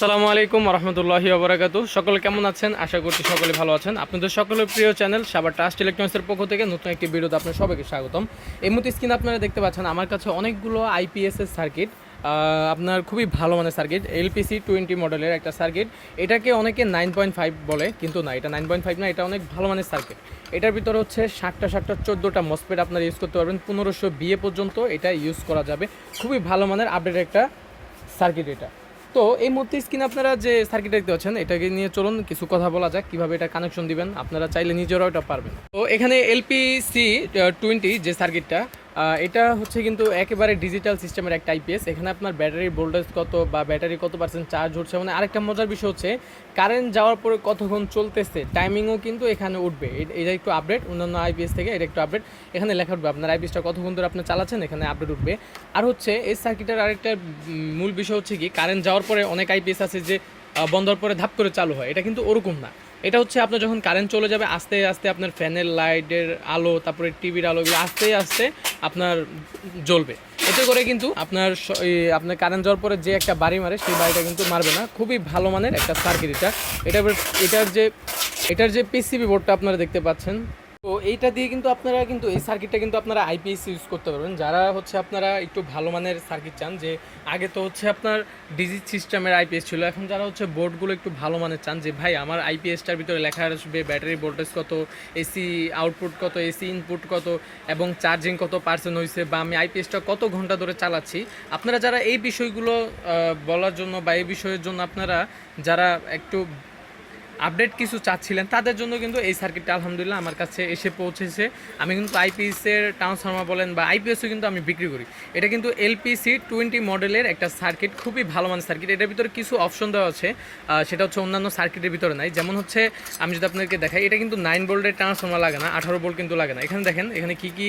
সালামু আলাইকুম রহমতুল্লাহি ওবরাকাতু সকলে কেমন আছেন? আশা করছি সকলে ভালো আছেন। আপনাদের সকলের প্রিয় চ্যানেল সাবার ট্রাস্ট ইলেকট্রনিক্সের পক্ষ থেকে নতুন একটি ভিডিওতে আপনার সবাইকে স্বাগতম। এই মুহূর্তে স্ক্রিন আপনারা দেখতে পাচ্ছেন, আমার কাছে অনেকগুলো আইপিএস এর সার্কিট আপনার খুবই ভালো মানের সার্কিট এলপিসি টোয়েন্টি মডেলের একটা সার্কিট এটাকে অনেকে নাইন পয়েন্ট ফাইভ বলে, কিন্তু না, এটা নাইন পয়েন্ট ফাইভ না, এটা অনেক ভালো মানের সার্কিট এটার ভিতরে হচ্ছে ষাটটা ষাটটা, চোদ্দোটা মসপেট আপনারা ইউজ করতে পারবেন, পনেরোশো বিয়ে পর্যন্ত এটা ইউজ করা যাবে। খুবই ভালো মানের আপডেট একটা সার্কিট এটা। তো এই মুহূর্তে স্ক্রিনে আপনারা যে সার্কিট দেখতে পাচ্ছেন, এটাকে নিয়ে চলুন, কিছু কথা বলা যাক, কীভাবে এটা কানেকশন দিবেন, আপনারা চাইলে নিজেরাও এটা পারবেন। তো এখানে এলপিসি টোয়েন্টি যে সার্কিটটা এটা হচ্ছে কিন্তু একেবারে ডিজিটাল সিস্টেমের একটা আইপিএস এখানে আপনার ব্যাটারি ভোল্টেজ কত বা ব্যাটারি কত পার্সেন্ট চার্জ হচ্ছে মানে আরেকটা মজার বিষয় হচ্ছে কারেন্ট যাওয়ার পরে কতক্ষণ চলতেছে টাইমিংও কিন্তু এখানে উঠবে। এটা একটু আপডেট অন্যান্য আইপিএস থেকে এটা একটু আপডেট এখানে লেখা উঠবে আপনার আইপিএসটা কতক্ষণ ধরে আপনি চালাচ্ছেন এখানে আপডেট উঠবে। আর হচ্ছে এই সার্কিটের আরেকটা মূল বিষয় হচ্ছে কি কারেন্ট যাওয়ার পরে অনেক আইপিএস আছে যে আহ, বন্ধ হওয়ার পরে ধাপ করে চালু হয়। এটা কিন্তু ওরকম না। এটা হচ্ছে আপনার যখন কারেন্ট চলে যাবে, আস্তে আস্তে আপনার ফ্যানের লাইটের আলো, তারপরে টিভির আলো, এগুলো আস্তে আস্তে আপনার জ্বলবে। এতে করে কিন্তু আপনার আপনার কারেন্ট যাওয়ার পরে যে একটা বাড়ি মারে, সেই বাড়িটা কিন্তু মারবে না। খুবই ভালো মানের একটা সার্কিট এটা। এটা এটার যে এটার যে পিসিবি বোর্ডটা আপনারা দেখতে পাচ্ছেন তো এইটা দিয়ে কিন্তু আপনারা কিন্তু এই সার্কিটটা কিন্তু আপনারা আইপিএস ইউজ করতে পারবেন। যারা হচ্ছে আপনারা একটু ভালো মানের সার্কিট চান, যে আগে তো হচ্ছে আপনার ডিজিট সিস্টেমের আইপিএস ছিল, এখন যারা হচ্ছে বোর্ডগুলো একটু ভালো মানের চান, যে ভাই আমার আইপিএসটার ভিতরে লেখা আসবে ব্যাটারি ভোল্টেজ কত এসি আউটপুট কত এসি ইনপুট কত, এবং চার্জিং কত পার্সেন্ট হয়েছে বা আমি আইপিএসটা কত ঘণ্টা ধরে চালাচ্ছি। আপনারা যারা এই বিষয়গুলো বলার জন্য বা এই বিষয়ের জন্য আপনারা যারা একটু আপডেট কিছু চাচ্ছিলেন, তাদের জন্য কিন্তু এই সার্কিটটা আলহামদুলিল্লাহ আমার কাছে এসে পৌঁছেছে। আমি কিন্তু আইপিএসের ট্রান্সফর্মার বলেন বা আইপিএসও কিন্তু আমি বিক্রি করি। এটা কিন্তু এলপিসি টোয়েন্টি মডেলের একটা সার্কিট, খুবই ভালো মানের সার্কিট। এটার ভিতরে কিছু অপশন দেওয়া আছে সেটা হচ্ছে অন্যান্য সার্কিটের ভিতরে নাই। যেমন হচ্ছে, আমি যদি আপনাদেরকে দেখাই, এটা কিন্তু নাইন বোল্টের ট্রান্সফর্মার লাগে না, আঠারো বোল্ট কিন্তু লাগে না। এখানে দেখেন, এখানে কি কি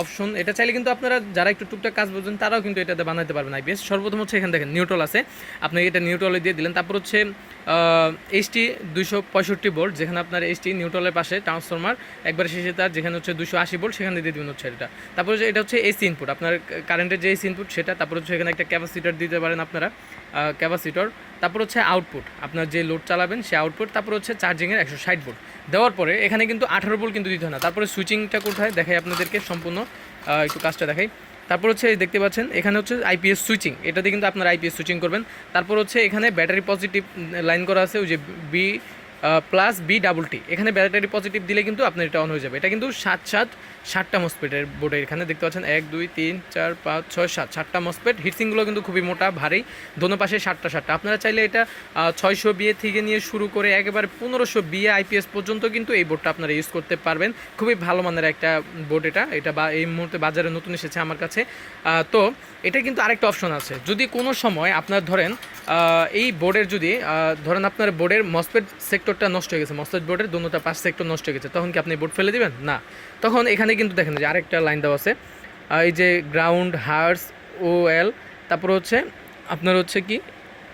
অপশন এটা চাইলে কিন্তু আপনারা যারা একটু টুকটাক কাজ বোঝেন, তারাও কিন্তু এটাতে বানাতে পারবেন আইপিএস সর্বপ্রথম হচ্ছে এখানে দেখেন নিউট্রল আছে। আপনি এটা নিউট্রালে দিয়ে দিলেন। তারপর হচ্ছে এইচটি দুশো পঁয়ষট্টি ভোল্ট যেখানে আপনার এসটি নিউট্রালের পাশে ট্রান্সফরমার একবার শেষে তার যেখানে হচ্ছে দুশো আশি ভোল্ট সেখানে দিয়ে দিবেন হচ্ছে এটা। তারপর হচ্ছে এটা হচ্ছে এসি ইনপুট আপনার কারেন্টের যে এসি ইনপুট সেটা, তারপর হচ্ছে এখানে একটা ক্যাপাসিটার দিতে পারেন আপনারা ক্যাপাসিটর তারপর হচ্ছে আউটপুট আপনার যে লোড চালাবেন সে আউটপুট তারপর হচ্ছে চার্জিংয়ের একশো ষাট ভোল্ট দেওয়ার পরে এখানে কিন্তু আঠারো ভোল্ট কিন্তু দিতে হয় না, তারপরে সুইচিংটা কোথায়? দেখাই আপনাদেরকে সম্পূর্ণ একটু কাজটা দেখাই। তারপর হচ্ছে দেখতে পাচ্ছেন, এখানে হচ্ছে আইপিএস সুইচিং এটাতে কিন্তু আপনার আইপিএস সুইচিং করবেন। তারপর হচ্ছে এখানে ব্যাটারি পজিটিভ লাইন করা আছে, ওই যে B plus B double T এখানে ব্যাটারি পজিটিভ দিলে কিন্তু আপনার এটা অন হয়ে যাবে। এটা কিন্তু সাত সাত ষাটটা মসপেটের বোর্ডে এখানে দেখতে পাচ্ছেন। এক, দুই, তিন, চার, পাঁচ, ছয়, সাত। সাতটা মসপেট হিটসিংগুলো কিন্তু খুবই মোটা, ভারী। দোনো পাশে সাতটা সাতটা। আপনারা চাইলে এটা ছয়শো বিয়ে থেকে নিয়ে শুরু করে একেবারে পনেরোশো বিয়ে আইপিএস পর্যন্ত কিন্তু এই বোর্ডটা আপনারা ইউজ করতে পারবেন। খুবই ভালো মানের একটা বোর্ড এটা। এটা বা, এই মুহূর্তে বাজারে নতুন এসেছে আমার কাছে। তো এটা কিন্তু আরেকটা অপশন আছে। যদি কোনো সময় আপনার ধরেন এই বোর্ডের যদি ধরেন আপনার বোর্ডের মসপেট সেক্টরটা নষ্ট হয়ে গেছে মসপেট বোর্ডের দুটা পাঁচ সেক্টর নষ্ট হয়ে গেছে। তখন কি আপনি বোর্ড ফেলে দিবেন? না। তখন এখানে কিন্তু দেখেন যে আরেকটা লাইন দেওয়া আছে। এই যে গ্রাউন্ড হার্স ও এল তারপর হচ্ছে আপনার হচ্ছে কি?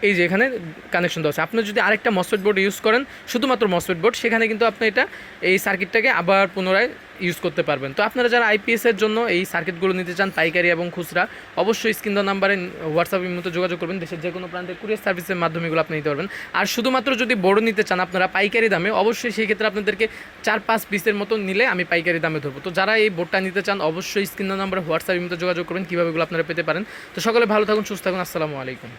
এই যে এখানে কানেকশন দেওয়া আছে। আপনি যদি আরেকটা মসফেট বোর্ড ইউজ করেন, শুধুমাত্র মসফেট বোর্ড সেখানে কিন্তু আপনি এটা এই সার্কিটটাকে আবার পুনরায় ইউজ করতে পারবেন। তো আপনারা যারা আইপিএস এর জন্য এই সার্কিটগুলো নিতে চান, পাইকারি এবং খুচরা, অবশ্যই স্ক্রিন দেওয়া নাম্বারে হোয়াটসঅ্যাপের মতো যোগাযোগ করবেন। দেশের যে কোনো প্রান্তে কুরিয়ার সার্ভিসের মাধ্যমে এগুলো আপনি নিতে পারবেন। আর শুধুমাত্র যদি বড় নিতে চান আপনারা পাইকারি দামে, অবশ্যই সেই ক্ষেত্রে আপনাদেরকে চার পাঁচ পিসের মতো নিলে আমি পাইকারি দামে ধরবো। তো যারা এই বোর্ডটা নিতে চান, অবশ্যই স্ক্রিন দেওয়া নাম্বারে হোয়াটসঅ্যাপের মতো যোগাযোগ করবেন, কীভাবে এগুলো আপনারা পেতে পারেন। তো সকলে ভালো থাকুন, সুস্থ থাকুন, আসসালামু আলাইকুম।